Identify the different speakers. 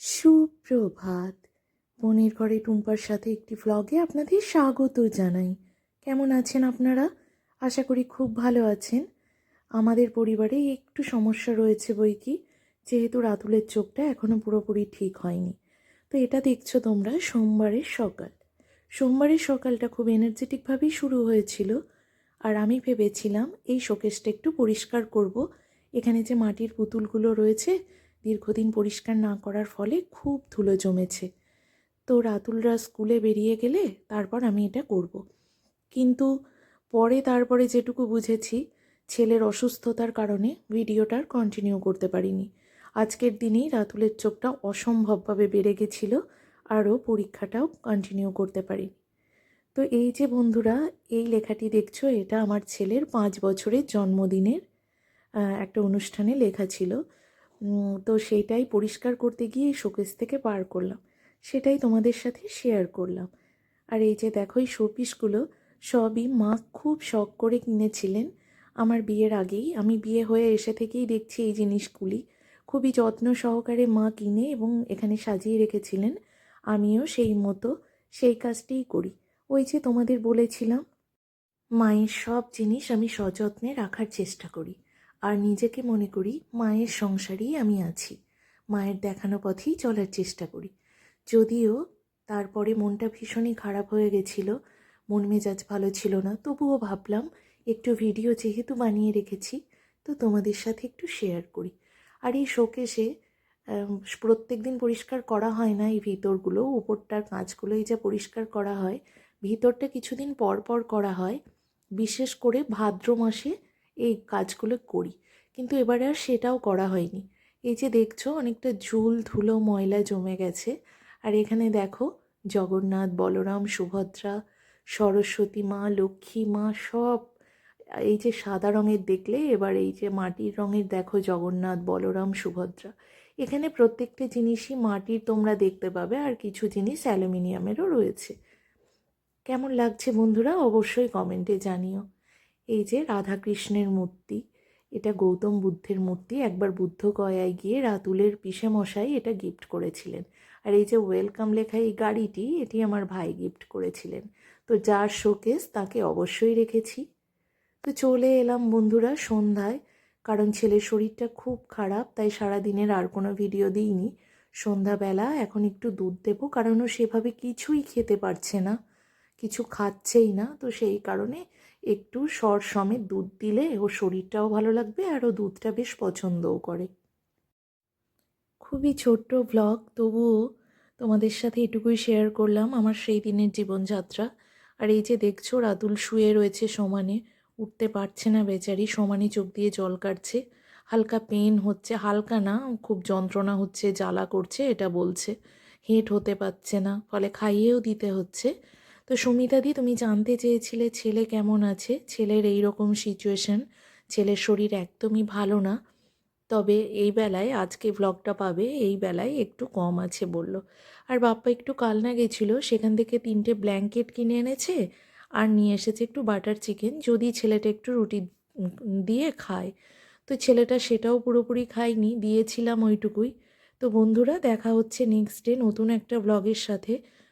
Speaker 1: সুপ্রভাত। বোনের ঘরে টুম্পার সাথে একটি ভ্লগে আপনাদের স্বাগত জানাই। কেমন আছেন আপনারা? আশা করি খুব ভালো আছেন। আমাদের পরিবারে একটু সমস্যা রয়েছে বই কি, যেহেতু রাতুলের চোখটা এখনও পুরোপুরি ঠিক হয়নি। তো এটা দেখছ তোমরা, সোমবারের সকাল। সোমবারের সকালটা খুব এনার্জেটিকভাবেই শুরু হয়েছিল। আর আমি ভেবেছিলাম এই শোকেসটা একটু পরিষ্কার করব। এখানে যে মাটির পুতুলগুলো রয়েছে দীর্ঘদিন পরিষ্কার না করার ফলে খুব ধুলো জমেছে। তো রাতুলরা স্কুলে বেরিয়ে গেলে তারপর আমি এটা করব। কিন্তু পরে তারপরে যেটুকু বুঝেছি, ছেলের অসুস্থতার কারণে ভিডিওটার কন্টিনিউ করতে পারিনি। আজকের দিনেই রাতুলের চোখটা অসম্ভবভাবে বেড়ে গেছিল, আরও পরীক্ষাটাও কন্টিনিউ করতে পারিনি। তো এই যে বন্ধুরা, এই লেখাটি দেখছ, এটা আমার ছেলের পাঁচ বছরের জন্মদিনের একটা অনুষ্ঠানে লেখা ছিল। তো সেইটাই পরিষ্কার করতে গিয়ে শোকেস থেকে পার করলাম। সেটাই তোমাদের সাথে শেয়ার করলাম। আর এই যে দেখো, এই শোপিসগুলো সবই মা খুব শখ করে কিনেছিলেন। আমার বিয়ের আগেই। আমি বিয়ে হয়ে এসে থেকেই দেখছি এই জিনিসগুলি। খুবই যত্ন সহকারে মা কিনে এবং এখানে সাজিয়ে রেখেছিলেন। আমিও সেই মতো সেই কাজটিই করি। ওই যে তোমাদের বলেছিলাম, মায়ের সব জিনিস আমি সযত্নে রাখার চেষ্টা করি। আর নিজেকে মনে করি মায়ের সংসারেই আমি আছি। মায়ের দেখানো পথেই চলার চেষ্টা করি। যদিও তারপরে মনটা ভীষণই খারাপ হয়ে গেছিল, মন মেজাজ ভালো ছিল না, তবুও ভাবলাম একটু ভিডিও যেহেতু বানিয়ে রেখেছি, তো তোমাদের সাথে একটু শেয়ার করি। আর এই শোকেসে প্রত্যেক দিন পরিষ্কার করা হয় না এই ভিতরগুলো, উপরটার কাঁচগুলোই যা পরিষ্কার করা হয়, ভিতরটা কিছুদিন পর পর করা হয়। বিশেষ করে ভাদ্র মাসে এই কাজগুলো করি। কিন্তু এবারে আর সেটাও করা হয়নি। এই যে দেখছ অনেকটা ঝুল ধুলো ময়লা জমে গেছে। আর এখানে দেখো জগন্নাথ, বলরাম, সুভদ্রা, সরস্বতী মা, লক্ষ্মী মা সব এই যে সাদা রঙের দেখলে এবার এই যে মাটির রঙের দেখো জগন্নাথ, বলরাম, সুভদ্রা। এখানে প্রত্যেকটা জিনিসই মাটির তোমরা দেখতে পাবে আর কিছু জিনিস অ্যালুমিনিয়ামেরও রয়েছে। কেমন লাগছে বন্ধুরা অবশ্যই কমেন্টে জানিও। এই যে রাধাকৃষ্ণের মূর্তি, এটা গৌতম বুদ্ধের মূর্তি, একবার বুদ্ধ গয়ায় গিয়ে রাতুলের পিসে মশাই এটা গিফট করেছিলেন। আর এই যে ওয়েলকাম লেখা এই গাড়িটি, এটি আমার ভাই গিফট করেছিলেন। তো যার শোকেস তাকে অবশ্যই রেখেছি। তো চলে এলাম বন্ধুরা সন্ধ্যায়, কারণ ছেলের শরীরটা খুব খারাপ, তাই সারা দিনের আর কোনো ভিডিও দিইনি। সন্ধ্যাবেলা এখন একটু দুধ দেবো, কারণ ও সেভাবে কিছুই খেতে পারছে না। কিছু খাচ্ছেই না। তো সেই কারণে একটু সর সমেত দুধ দিলে ওর শরীরটাও ভালো লাগবে আর ও দুধটা বেশ পছন্দও করে। খুবই ছোট্ট ব্লগ তবুও তোমাদের সাথে এটুকুই শেয়ার করলাম আমার সেই দিনের জীবনযাত্রা। আর এই যে দেখছ, রাতুল শুয়ে রয়েছে সমানে, উঠতে পারছে না বেচারি, সমানে চোখ দিয়ে জল কাটছে। হালকা পেন হচ্ছে, হালকা না, খুব যন্ত্রণা হচ্ছে, জ্বালা করছে, এটা বলছে। হেঁট হতে পারছে না, ফলে খাইয়েও দিতে হচ্ছে। তো সুমিতাদি, তুমি জানতে চেয়েছিলে ছেলে কেমন আছে? ছেলের এই রকম সিচুয়েশন ছেলের শরীর একদমই ভালো না। তবে এই বেলায়, আজকে ব্লগটা পাবে, এই বেলায় একটু কম আছে বলল। আর বাপ্পা একটু কালনা গেছিল, সেখান থেকে তিনটে ব্ল্যাঙ্কেট কিনে এনেছে আর নিয়ে এসেছে একটু বাটার চিকেন যদি ছেলেটা একটু রুটি দিয়ে খায়। তো ছেলেটা সেটাও পুরোপুরি খায়নি, দিয়েছিলাম ওইটুকুই। তো বন্ধুরা, দেখা হচ্ছে নেক্সট ডে নতুন একটা ব্লগের সাথে।